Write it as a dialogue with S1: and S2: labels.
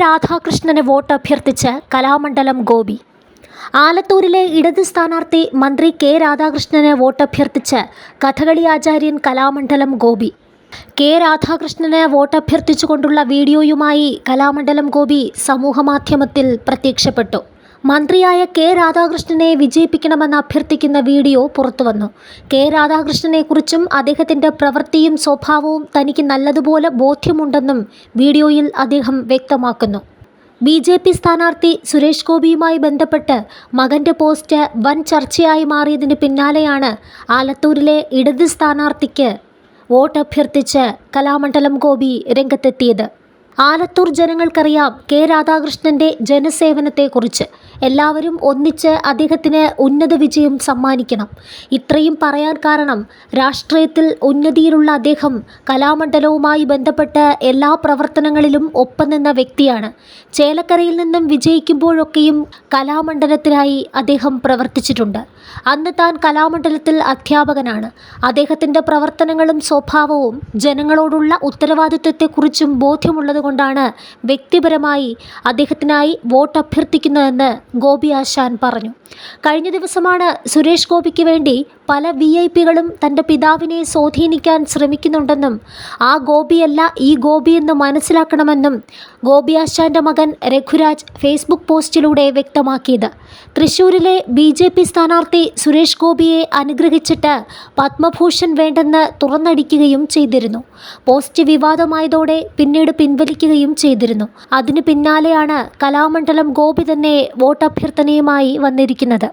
S1: രാധാകൃഷ്ണന് vote അഭ്യർത്ഥിച്ച് കലാമണ്ഡലം ഗോപി. ആലത്തൂരിലെ ഇടത് സ്ഥാനാർത്ഥി മന്ത്രി കെ രാധാകൃഷ്ണന് വോട്ടഭ്യർത്ഥിച്ച് കഥകളി ആചാര്യൻ കലാമണ്ഡലം ഗോപി. കെ രാധാകൃഷ്ണന് വോട്ടഭ്യർത്ഥിച്ചുകൊണ്ടുള്ള വീഡിയോയുമായി കലാമണ്ഡലം ഗോപി സമൂഹമാധ്യമത്തിൽ പ്രത്യക്ഷപ്പെട്ടു. മന്ത്രിയായ കെ രാധാകൃഷ്ണനെ വിജയിപ്പിക്കണമെന്ന് അഭ്യർത്ഥിക്കുന്ന വീഡിയോ പുറത്തുവന്നു. കെ രാധാകൃഷ്ണനെക്കുറിച്ചും അദ്ദേഹത്തിന്റെ പ്രവൃത്തിയും സ്വഭാവവും തനിക്ക് നല്ലതുപോലെ ബോധ്യമുണ്ടെന്നും വീഡിയോയിൽ അദ്ദേഹം വ്യക്തമാക്കുന്നു. ബി ജെ പി സ്ഥാനാർത്ഥി സുരേഷ് ഗോപിയുമായി ബന്ധപ്പെട്ട് മകന്റെ പോസ്റ്റ് വൻ ചർച്ചയായി മാറിയതിന് പിന്നാലെയാണ് ആലത്തൂരിലെ ഇടത് സ്ഥാനാർത്ഥിക്ക് വോട്ട് അഭ്യർത്ഥിച്ച് കലാമണ്ഡലം ഗോപി രംഗത്തെത്തിയത്. ആലത്തൂർ ജനങ്ങൾക്കറിയാം കെ രാധാകൃഷ്ണന്റെ ജനസേവനത്തെക്കുറിച്ച്. എല്ലാവരും ഒന്നിച്ച് അദ്ദേഹത്തിന് ഉന്നത വിജയം സമ്മാനിക്കണം. ഇത്രയും പറയാൻ കാരണം രാഷ്ട്രീയത്തിൽ ഉന്നതിയിലുള്ള അദ്ദേഹം കലാമണ്ഡലവുമായി ബന്ധപ്പെട്ട് എല്ലാ പ്രവർത്തനങ്ങളിലും ഒപ്പം നിന്ന വ്യക്തിയാണ്. ചേലക്കരയിൽ നിന്നും വിജയിക്കുമ്പോഴൊക്കെയും കലാമണ്ഡലത്തിനായി അദ്ദേഹം പ്രവർത്തിച്ചിട്ടുണ്ട്. അന്ന് താൻ കലാമണ്ഡലത്തിൽ അധ്യാപകനാണ്. അദ്ദേഹത്തിന്റെ പ്രവർത്തനങ്ങളും സ്വഭാവവും ജനങ്ങളോടുള്ള ഉത്തരവാദിത്വത്തെക്കുറിച്ചും ബോധ്യമുള്ളതുകൊണ്ടാണ് വ്യക്തിപരമായി അദ്ദേഹത്തിനായി വോട്ട് അഭ്യർത്ഥിക്കുന്നതെന്ന് ഗോപി ആശാൻ പറഞ്ഞു. കഴിഞ്ഞ ദിവസമാണ് സുരേഷ് ഗോപിക്ക് വേണ്ടി പല വി ഐ പികളും തന്റെ പിതാവിനെ സ്വാധീനിക്കാൻ ശ്രമിക്കുന്നുണ്ടെന്നും ആ ഗോപിയല്ല ഈ ഗോപി എന്ന് മനസ്സിലാക്കണമെന്നും ഗോപി ആശാന്റെ മകൻ രഘുരാജ് ഫേസ്ബുക്ക് പോസ്റ്റിലൂടെ വ്യക്തമാക്കിയത്. തൃശ്ശൂരിലെ ബി ജെ പി സ്ഥാനാർത്ഥി സുരേഷ് ഗോപിയെ അനുഗ്രഹിച്ചിട്ട് പത്മഭൂഷൺ വേണ്ടെന്ന് തുറന്നടിക്കുകയും ചെയ്തിരുന്നു. പോസ്റ്റ് വിവാദമായതോടെ പിന്നീട് പിൻവലിക്കുകയും ചെയ്തിരുന്നു. അതിനു പിന്നാലെയാണ് കലാമണ്ഡലം ഗോപി തന്നെ വോട്ടഭ്യർത്ഥനയുമായി വന്നിരിക്കുന്നത്.